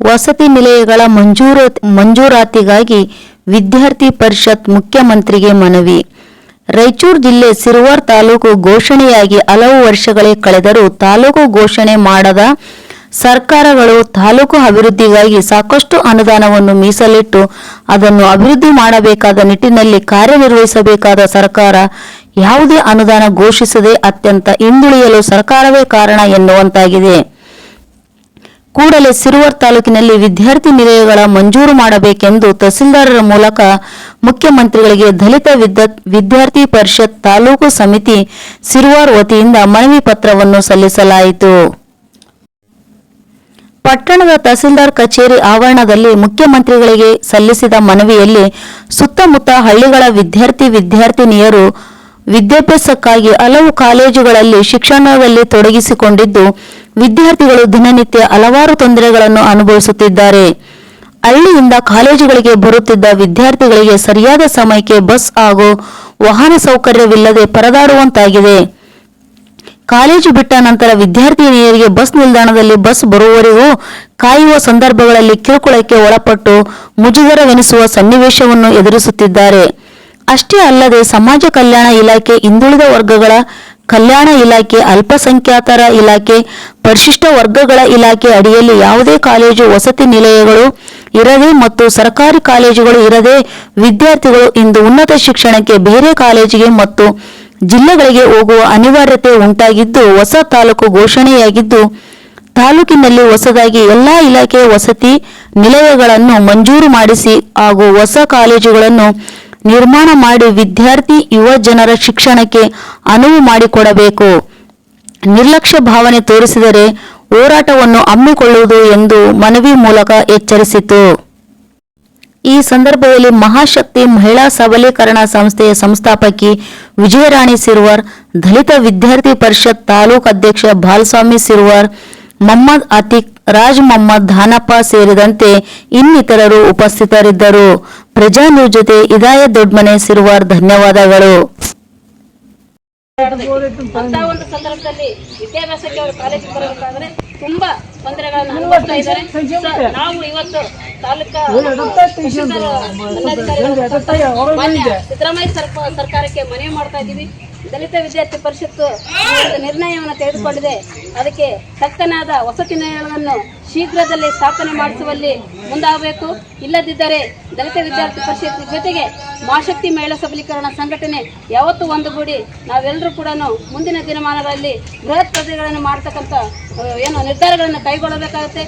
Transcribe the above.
ವಸತಿ ನಿಲಯಗಳ ಮಂಜೂರ ಮಂಜೂರಾತಿಗಾಗಿ ವಿದ್ಯಾರ್ಥಿ ಪರಿಷತ್ ಮುಖ್ಯಮಂತ್ರಿಗೆ ಮನವಿ. ರಾಯಚೂರು ಜಿಲ್ಲೆ ಸಿರುವಾರ್ ತಾಲೂಕು ಘೋಷಣೆಯಾಗಿ ಹಲವು ವರ್ಷಗಳೇ ಕಳೆದರೂ ತಾಲೂಕು ಘೋಷಣೆ ಮಾಡದ ಸರ್ಕಾರಗಳು ತಾಲೂಕು ಅಭಿವೃದ್ಧಿಗಾಗಿ ಸಾಕಷ್ಟು ಅನುದಾನವನ್ನು ಮೀಸಲಿಟ್ಟು ಅದನ್ನು ಅಭಿವೃದ್ಧಿ ಮಾಡಬೇಕಾದ ನಿಟ್ಟಿನಲ್ಲಿ ಕಾರ್ಯನಿರ್ವಹಿಸಬೇಕಾದ ಸರ್ಕಾರ ಯಾವುದೇ ಅನುದಾನ ಘೋಷಿಸದೆ ಅತ್ಯಂತ ಹಿಂದುಳಿಯಲು ಸರ್ಕಾರವೇ ಕಾರಣ ಎನ್ನುವಂತಾಗಿದೆ. ಕೂಡಲೇ ಸಿರುವರ್ ತಾಲೂಕಿನಲ್ಲಿ ವಿದ್ಯಾರ್ಥಿ ನಿಲಯಗಳ ಮಂಜೂರು ಮಾಡಬೇಕೆಂದು ತಹಸೀಲ್ದಾರರ ಮೂಲಕ ಮುಖ್ಯಮಂತ್ರಿಗಳಿಗೆ ದಲಿತ ವಿದ್ಯ ವಿದ್ಯಾರ್ಥಿ ಪರಿಷತ್ ತಾಲೂಕು ಸಮಿತಿ ಸಿರುವಾರ್ ವತಿಯಿಂದ ಮನವಿ ಪತ್ರವನ್ನು ಸಲ್ಲಿಸಲಾಯಿತು. ಪಟ್ಟಣದ ತಹಸೀಲ್ದಾರ್ ಕಚೇರಿ ಆವರಣದಲ್ಲಿ ಮುಖ್ಯಮಂತ್ರಿಗಳಿಗೆ ಸಲ್ಲಿಸಿದ ಮನವಿಯಲ್ಲಿ ಸುತ್ತಮುತ್ತ ಹಳ್ಳಿಗಳ ವಿದ್ಯಾರ್ಥಿ ವಿದ್ಯಾರ್ಥಿನಿಯರು ವಿದ್ಯಾಭ್ಯಾಸಕ್ಕಾಗಿ ಹಲವು ಕಾಲೇಜುಗಳಲ್ಲಿ ಶಿಕ್ಷಣದಲ್ಲಿ ತೊಡಗಿಸಿಕೊಂಡಿದ್ದು ವಿದ್ಯಾರ್ಥಿಗಳು ದಿನನಿತ್ಯ ಹಲವಾರು ತೊಂದರೆಗಳನ್ನು ಅನುಭವಿಸುತ್ತಿದ್ದಾರೆ. ಹಳ್ಳಿಯಿಂದ ಕಾಲೇಜುಗಳಿಗೆ ಬರುತ್ತಿದ್ದ ವಿದ್ಯಾರ್ಥಿಗಳಿಗೆ ಸರಿಯಾದ ಸಮಯಕ್ಕೆ ಬಸ್ ಹಾಗೂ ವಾಹನ ಸೌಕರ್ಯವಿಲ್ಲದೆ ಪರದಾಡುವಂತಾಗಿದೆ. ಕಾಲೇಜು ಬಿಟ್ಟ ನಂತರ ವಿದ್ಯಾರ್ಥಿನಿಯರಿಗೆ ಬಸ್ ನಿಲ್ದಾಣದಲ್ಲಿ ಬಸ್ ಬರುವವರೆಗೂ ಕಾಯುವ ಸಂದರ್ಭಗಳಲ್ಲಿ ಕಿರುಕುಳಕ್ಕೆ ಒಳಪಟ್ಟು ಮುಜುಗರವೆನಿಸುವ ಸನ್ನಿವೇಶವನ್ನು ಎದುರಿಸುತ್ತಿದ್ದಾರೆ. ಅಷ್ಟೇ ಅಲ್ಲದೆ ಸಮಾಜ ಕಲ್ಯಾಣ ಇಲಾಖೆ ಹಿಂದುಳಿದ ವರ್ಗಗಳ ಕಲ್ಯಾಣ ಇಲಾಖೆ, ಅಲ್ಪಸಂಖ್ಯಾತರ ಇಲಾಖೆ, ಪರಿಶಿಷ್ಟ ವರ್ಗಗಳ ಇಲಾಖೆ ಅಡಿಯಲ್ಲಿ ಯಾವುದೇ ಕಾಲೇಜು, ವಸತಿ ನಿಲಯಗಳು ಇರದೆ ಮತ್ತು ಸರ್ಕಾರಿ ಕಾಲೇಜುಗಳು ಇರದೆ ವಿದ್ಯಾರ್ಥಿಗಳು ಇಂದು ಉನ್ನತ ಶಿಕ್ಷಣಕ್ಕೆ ಬೇರೆ ಕಾಲೇಜಿಗೆ ಮತ್ತು ಜಿಲ್ಲೆಗಳಿಗೆ ಹೋಗುವ ಅನಿವಾರ್ಯತೆ ಉಂಟಾಗಿದ್ದು ಹೊಸ ತಾಲೂಕು ಘೋಷಣೆಯಾಗಿದ್ದು, ತಾಲೂಕಿನಲ್ಲಿ ಹೊಸದಾಗಿ ಎಲ್ಲಾ ಇಲಾಖೆಯ ವಸತಿ ನಿಲಯಗಳನ್ನು ಮಂಜೂರು ಮಾಡಿಸಿ ಹಾಗೂ ಹೊಸ ಕಾಲೇಜುಗಳನ್ನು ನಿರ್ಮಾಣ ಮಾಡಿ ವಿದ್ಯಾರ್ಥಿ, ಯುವ ಜನರ ಶಿಕ್ಷಣಕ್ಕೆ ಅನುವು ಮಾಡಿಕೊಡಬೇಕು. ನಿರ್ಲಕ್ಷ್ಯ ಭಾವನೆ ತೋರಿಸಿದರೆ ಹೋರಾಟವನ್ನು ಹಮ್ಮಿಕೊಳ್ಳುವುದು ಎಂದು ಮನವಿ ಮೂಲಕ ಎಚ್ಚರಿಸಿತು. ಈ ಸಂದರ್ಭದಲ್ಲಿ ಮಹಾಶಕ್ತಿ ಮಹಿಳಾ ಸಬಲೀಕರಣ ಸಂಸ್ಥೆಯ ಸಂಸ್ಥಾಪಕಿ ವಿಜಯರಾಣಿ ಸಿರ್ವರ್, ದಲಿತ ವಿದ್ಯಾರ್ಥಿ ಪರಿಷತ್ ತಾಲೂಕು ಅಧ್ಯಕ್ಷ ಬಾಲಸ್ವಾಮಿ ಸಿರ್ವರ್, ಮೊಹಮ್ಮದ್ ಅತಿಕ್, ರಾಜ್ ಮೊಹಮ್ಮದ್, ಧಾನಪ್ಪ ಸೇರಿದಂತೆ ಇನ್ನಿತರರು ಉಪಸ್ಥಿತರಿದ್ದರು. ಪ್ರಜಾ ನ್ಯೂಸ್ ಜೊತೆ ಇದಾಯ ದೊಡ್ಮನೆ ಸಿರುವಾರ್ ಧನ್ಯವಾದಗಳು. ಅಂತ ಒಂದು ಸಂದರ್ಭದಲ್ಲಿ ವಿದ್ಯಾಭ್ಯಾಸಕ್ಕೆ ಅವರು ಕಾಲೇಜಿಗೆ ಬರಬೇಕಾದ್ರೆ ತುಂಬಾ ತೊಂದರೆಗಳನ್ನು ಅನುಭವಿಸ್ತಾ ಇದ್ದಾರೆ. ನಾವು ಇವತ್ತು ತಾಲೂಕಾ ಶಿಕ್ಷಕರ ದಂಡಾಧಿಕಾರಿಗಳು ಮಾನ್ಯ ಸಿದ್ದರಾಮಯ್ಯ ಸರ್ಕ- ಸರ್ಕಾರಕ್ಕೆ ಮನವಿ ಮಾಡ್ತಾ ಇದ್ದೀವಿ. ದಲಿತ ವಿದ್ಯಾರ್ಥಿ ಪರಿಷತ್ತು ನಿರ್ಣಯವನ್ನು ತೆಗೆದುಕೊಂಡಿದೆ. ಅದಕ್ಕೆ ತಕ್ಕನಾದ ವಸತಿ ನಿಲಯಗಳನ್ನು ಶೀಘ್ರದಲ್ಲಿ ಸ್ಥಾಪನೆ ಮಾಡಿಸುವಲ್ಲಿ ಮುಂದಾಗಬೇಕು. ಇಲ್ಲದಿದ್ದರೆ ದಲಿತ ವಿದ್ಯಾರ್ಥಿ ಪರಿಷತ್ ಜೊತೆಗೆ ಮಾಶಕ್ತಿ ಮಹಿಳಾ ಸಬಲೀಕರಣ ಸಂಘಟನೆ ಯಾವತ್ತೂ ಒಂದುಗೂಡಿ ನಾವೆಲ್ಲರೂ ಕೂಡ ಮುಂದಿನ ದಿನಮಾನಗಳಲ್ಲಿ ಬೃಹತ್ ಪ್ರತಿಗಳನ್ನು ಮಾಡ್ತಕ್ಕಂಥ ಏನು ನಿರ್ಧಾರಗಳನ್ನು ಕೈಗೊಳ್ಳಬೇಕಾಗುತ್ತೆ.